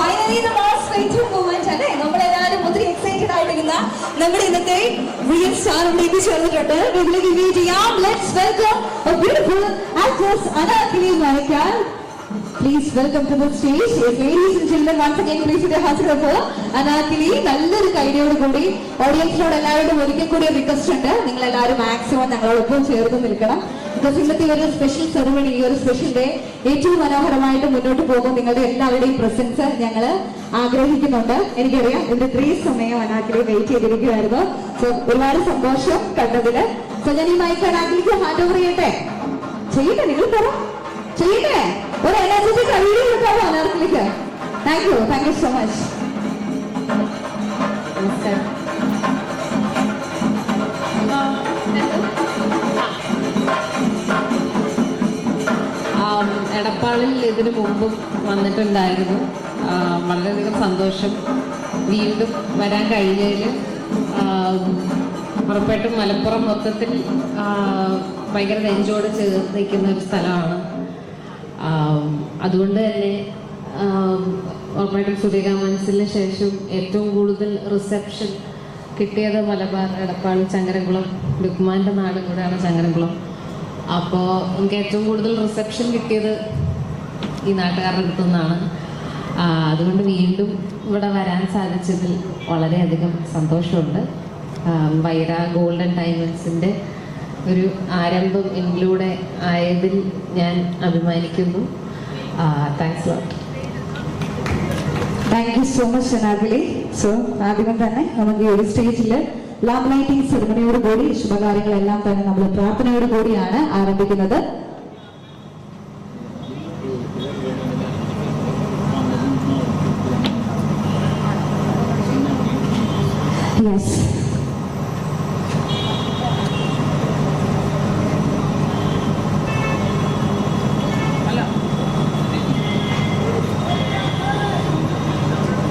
Finally the most നമ്മുടെ ഇന്നത്തെ real star ഇവിടെ എത്തിച്ചേർന്നിട്ടുണ്ട് welcome beautiful actress Anarkali Naikka please welcome to the stage ladies and children once again please ഇത് ഹാസിറപ്പ് അനാർക്കലി നല്ലൊരു കൈഡിയോട് കൂടി ഓഡിയൻസിനോട് എല്ലാവരോടും ഒരിക്കൽ കൂടി റിക്വസ്റ്റ് ഉണ്ട്. നിങ്ങൾ എല്ലാവരും മാക്സിമം ഞങ്ങളോടൊപ്പം ചേർന്ന് നിൽക്കണം. ബിക്കോസ് ഇന്നത്തെ ഒരു സ്പെഷ്യൽ സെറിമണി ഈ ഒരു സ്പെഷ്യൽ ഡേ ഏറ്റവും മനോഹരമായിട്ട് മുന്നോട്ട് പോകും നിങ്ങളുടെ എല്ലാവരുടെയും പ്രസൻസ് ഞങ്ങൾ ആഗ്രഹിക്കുന്നുണ്ട്. എനിക്കറിയാം ഇവിടെ ഇത്രയും സമയം അനാക്കിലെ വെയിറ്റ് ചെയ്തിരിക്കുമായിരുന്നു സോ ഒരുപാട് സന്തോഷം കണ്ടതിൽ. സോ ഞാൻ ഈ മൈക്ക് അനാക്കിലേക്ക് ഹാൻഡ് ഓവർ ചെയ്യട്ടെ? ചെയ്യട്ടെ നിങ്ങൾ പറ. അനാർക്കിലേക്ക് thank you thank you so much എടപ്പാളിൽ ഇതിനു മുമ്പും വന്നിട്ടുണ്ടായിരുന്നു. വളരെയധികം സന്തോഷം. വീണ്ടും വരാൻ കഴിഞ്ഞതിൽ ഉറപ്പായിട്ടും മലപ്പുറം മൊത്തത്തിൽ ഭയങ്കര നെഞ്ചോട് ചേർന്ന് നിൽക്കുന്ന ഒരു സ്ഥലമാണ്. അതുകൊണ്ട് തന്നെ ഉറപ്പായിട്ടും സുരേഖ മനസ്സിന് ശേഷം ഏറ്റവും കൂടുതൽ റിസപ്ഷൻ കിട്ടിയത് മലബാർ എടപ്പാൾ ചങ്ങരംകുളം ലുക്മാന്റെ നാടും കൂടെയാണ് ചങ്ങരംകുളം. അപ്പോൾ എനിക്ക് ഏറ്റവും കൂടുതൽ റിസപ്ഷൻ കിട്ടിയത് ഈ നാട്ടുകാരുടെ അടുത്തു നിന്നാണ്. അതുകൊണ്ട് വീണ്ടും ഇവിടെ വരാൻ സാധിച്ചതിൽ വളരെയധികം സന്തോഷമുണ്ട്. വൈറ ഗോൾഡൻ ഡയമണ്ട്സിന്റെ ഒരു ആരംഭം എന്നിലൂടെ ആയതിൽ ഞാൻ അഭിമാനിക്കുന്നു. Thanks lot thank you so much അനാബിലി so ആദ്യം തന്നെ നമുക്ക് ഈ ഒരു സ്റ്റേജിൽ ലാബ് ലൈറ്റിംഗ് സെറമണിയോടുകൂടി ശുഭകാര്യങ്ങളെല്ലാം തന്നെ നമ്മൾ പ്രാർത്ഥനയോടുകൂടിയാണ് ആരംഭിക്കുന്നത് Yes.